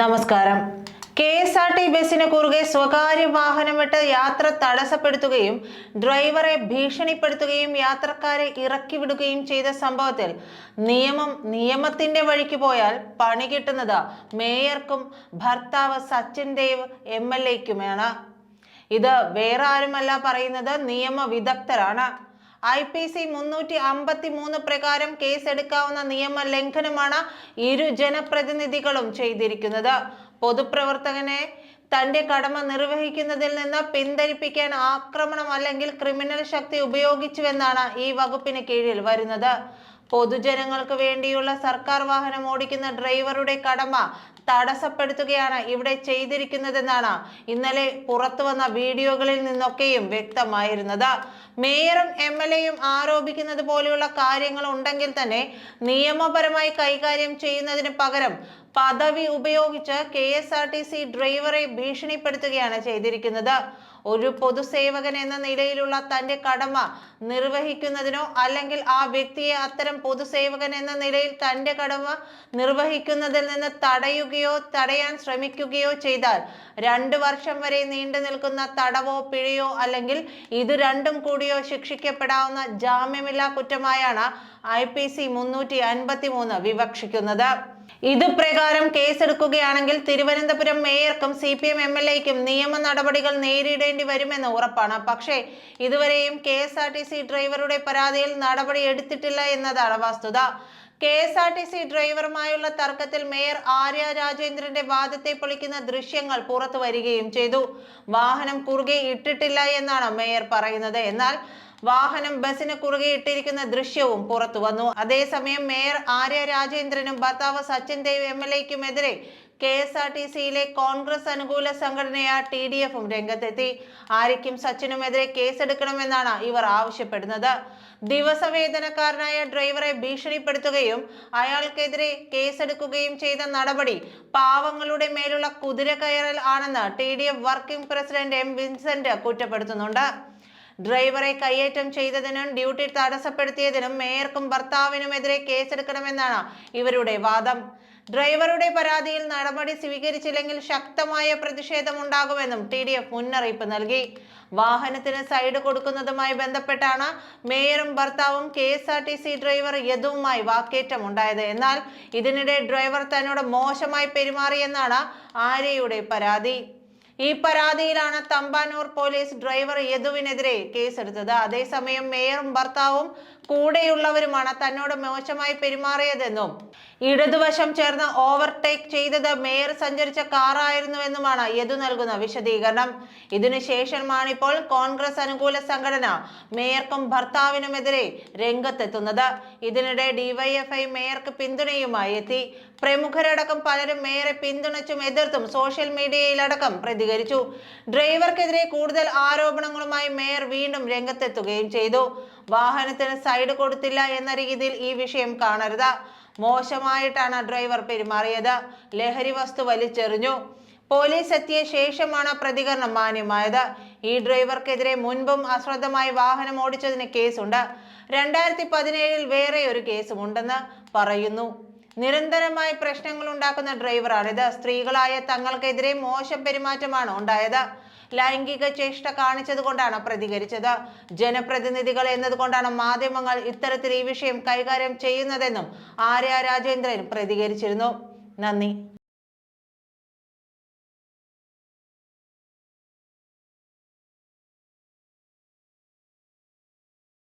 നമസ്കാരം. K S R T ബസിന് കുറുകെ സ്വകാര്യ വാഹനമിട്ട് യാത്ര തടസ്സപ്പെടുത്തുകയും ഡ്രൈവറെ ഭീഷണിപ്പെടുത്തുകയും യാത്രക്കാരെ ഇറക്കി വിടുകയും ചെയ്ത സംഭവത്തിൽ നിയമം നിയമത്തിന്റെ വഴിക്ക് പോയാൽ പണി കിട്ടുന്നത് മേയർക്കും ഭർത്താവ് സച്ചിൻ ദേവ് എം എൽ എക്കുമാണ്. ഇത് വേറെ ആരുമല്ല പറയുന്നത് നിയമ വിദഗ്ധരാണ്. ഐ പി സി മുന്നൂറ്റി അമ്പത്തി മൂന്ന് പ്രകാരം കേസെടുക്കാവുന്ന നിയമ ലംഘനമാണ് ഇരു ജനപ്രതിനിധികളും ചെയ്തിരിക്കുന്നത്. പൊതുപ്രവർത്തകനെ തന്റെ കടമ നിർവഹിക്കുന്നതിൽ നിന്ന് പിന്തിരിപ്പിക്കാൻ ആക്രമണം അല്ലെങ്കിൽ ക്രിമിനൽ ശക്തി ഉപയോഗിച്ചുവെന്നാണ് ഈ വകുപ്പിന് കീഴിൽ വരുന്നത്. പൊതുജനങ്ങൾക്ക് വേണ്ടിയുള്ള സർക്കാർ വാഹനം ഓടിക്കുന്ന ഡ്രൈവറുടെ കടമ തടസ്സപ്പെടുത്തുകയാണ് ഇവിടെ ചെയ്തിരിക്കുന്നതെന്നാണ് ഇന്നലെ പുറത്തു വന്ന വീഡിയോകളിൽ നിന്നൊക്കെയും വ്യക്തമായിരുന്നത്. മേയറും എം എൽ എയും ആരോപിക്കുന്നത് പോലെയുള്ള കാര്യങ്ങൾ ഉണ്ടെങ്കിൽ തന്നെ നിയമപരമായി കൈകാര്യം ചെയ്യുന്നതിന് പകരം പദവി ഉപയോഗിച്ച് K S R T C ഡ്രൈവറെ ഭീഷണിപ്പെടുത്തുകയാണ് ചെയ്തിരിക്കുന്നത്. ഒരു പൊതുസേവകൻ എന്ന നിലയിലുള്ള തന്റെ കടമ നിർവഹിക്കുന്നതിനോ അല്ലെങ്കിൽ ആ വ്യക്തിയെ അത്തരം പൊതുസേവകൻ എന്ന നിലയിൽ തന്റെ കടമ നിർവഹിക്കുന്നതിൽ നിന്ന് തടയുകയോ തടയാൻ ശ്രമിക്കുകയോ ചെയ്താൽ രണ്ട് വർഷം വരെ നീണ്ടു നിൽക്കുന്ന തടവോ പിഴയോ അല്ലെങ്കിൽ ഇത് രണ്ടും കൂടിയോ ശിക്ഷിക്കപ്പെടാവുന്ന ജാമ്യമില്ലാ കുറ്റമായാണ് ഐ പി സി മുന്നൂറ്റി അൻപത്തി മൂന്ന് വിവക്ഷിക്കുന്നത്. ഇത് പ്രകാരം കേസെടുക്കുകയാണെങ്കിൽ Thiruvananthapuram മേയർക്കും C P M M L എക്കും നിയമ നടപടികൾ നേരിടേണ്ടി വരുമെന്ന് ഉറപ്പാണ്. പക്ഷേ ഇതുവരെയും K S R T C ഡ്രൈവറുടെ പരാതിയിൽ നടപടി എടുത്തിട്ടില്ല എന്നതാണ് വസ്തുത. K S R T C ഡ്രൈവറുമായുള്ള തർക്കത്തിൽ മേയർ ആര്യ രാജേന്ദ്രന്റെ വാദത്തെ പൊളിക്കുന്ന ദൃശ്യങ്ങൾ പുറത്തു വരികയും ചെയ്തു. വാഹനം കുറുകെ ഇട്ടിട്ടില്ല എന്നാണ് മേയർ പറയുന്നത്. എന്നാൽ വാഹനം ബസിന് കുറുകെ ഇട്ടിരിക്കുന്ന ദൃശ്യവും പുറത്തു വന്നു. അതേസമയം മേയർ ആര്യ രാജേന്ദ്രനും ഭർത്താവ് സച്ചിൻ ദേവ് എം എൽ എക്കുമെതിരെ കെ എസ് ആർ ടി സിയിലെ കോൺഗ്രസ് അനുകൂല സംഘടനയായ ടി ഡി എഫും രംഗത്തെത്തി. ആര്യയ്ക്കും സച്ചിനുമെതിരെ കേസെടുക്കണമെന്നാണ് ഇവർ ആവശ്യപ്പെടുന്നത്. ദിവസവേതനക്കാരനായ ഡ്രൈവറെ ഭീഷണിപ്പെടുത്തുകയും അയാൾക്കെതിരെ കേസെടുക്കുകയും ചെയ്ത നടപടി പാവങ്ങളുടെ മേലുള്ള കുതിര കയറൽ ആണെന്ന് T D F working president M Vincent കുറ്റപ്പെടുത്തുന്നുണ്ട്. ഡ്രൈവറെ കയ്യേറ്റം ചെയ്തതിനും ഡ്യൂട്ടി തടസ്സപ്പെടുത്തിയതിനും മേയർക്കും ഭർത്താവിനുമെതിരെ കേസെടുക്കണമെന്നാണ് ഇവരുടെ വാദം. ഡ്രൈവറുടെ പരാതിയിൽ നടപടി സ്വീകരിച്ചില്ലെങ്കിൽ ശക്തമായ പ്രതിഷേധമുണ്ടാകുമെന്നും ടി ഡി എഫ് മുന്നറിയിപ്പ് നൽകി. വാഹനത്തിന് സൈഡ് കൊടുക്കുന്നതുമായി ബന്ധപ്പെട്ടാണ് മേയറും ഭർത്താവും K S R T C driver യദുവുമായി വാക്കേറ്റമുണ്ടായത്. എന്നാൽ ഇതിനിടെ ഡ്രൈവർ തന്നോട് മോശമായി പെരുമാറിയെന്നാണ് ആര്യയുടെ പരാതി. ഈ പരാതിയിലാണ് തമ്പാനൂർ പോലീസ് ഡ്രൈവർ യദുവിനെതിരെ കേസെടുത്തത്. അതേസമയം മേയറും ഭർത്താവും കൂടെയുള്ളവരുമാണ് തന്നോട് മോശമായി പെരുമാറിയതെന്നും ഇടതുവശം ചേർന്ന് ഓവർടേക്ക് ചെയ്തത് മേയർ സഞ്ചരിച്ച കാറായിരുന്നുവെന്നുമാണ് യദു നൽകുന്ന വിശദീകരണം. ഇതിനുശേഷമാണ് ഇപ്പോൾ കോൺഗ്രസ് അനുകൂല സംഘടന മേയർക്കും ഭർത്താവിനുമെതിരെ രംഗത്തെത്തുന്നത്. ഇതിനിടെ ഡിവൈഎഫ്ഐ മേയർക്ക് പിന്തുണയുമായി എത്തി. പ്രമുഖരടക്കം പലരും മേയറെ പിന്തുണച്ചും എതിർത്തും സോഷ്യൽ മീഡിയയിലടക്കം പ്രതികരിച്ചു. ഡ്രൈവർക്കെതിരെ കൂടുതൽ ആരോപണങ്ങളുമായി മേയർ വീണ്ടും രംഗത്തെത്തുകയും ചെയ്തു. വാഹനത്തിന് സൈഡ് കൊടുത്തില്ല എന്ന രീതിയിൽ ഈ വിഷയം കാണരുത്. മോശമായിട്ടാണ് ഡ്രൈവർ പെരുമാറിയത്. ലഹരി വസ്തു വലിച്ചെറിഞ്ഞു. പോലീസ് എത്തിയ ശേഷമാണ് പ്രതികരണം മാന്യമായത്. ഈ ഡ്രൈവർക്കെതിരെ മുൻപും അശ്രദ്ധമായി വാഹനം ഓടിച്ചതിന് കേസുണ്ട്. രണ്ടായിരത്തി പതിനേഴിൽ വേറെ ഒരു കേസുമുണ്ടെന്ന് പറയുന്നു. നിരന്തരമായി പ്രശ്നങ്ങൾ ഉണ്ടാക്കുന്ന ഇത് സ്ത്രീകളായ തങ്ങൾക്കെതിരെ മോശം പെരുമാറ്റമാണ് ഉണ്ടായത്. ലൈംഗിക ചേഷ്ട കാണിച്ചത് കൊണ്ടാണ് പ്രതികരിച്ചത്. ജനപ്രതിനിധികൾ എന്നതുകൊണ്ടാണ് മാധ്യമങ്ങൾ ഇത്തരത്തിൽ ഈ വിഷയം കൈകാര്യം ചെയ്യുന്നതെന്നും ആര്യ രാജേന്ദ്രൻ പ്രതികരിച്ചിരുന്നു. നന്ദി.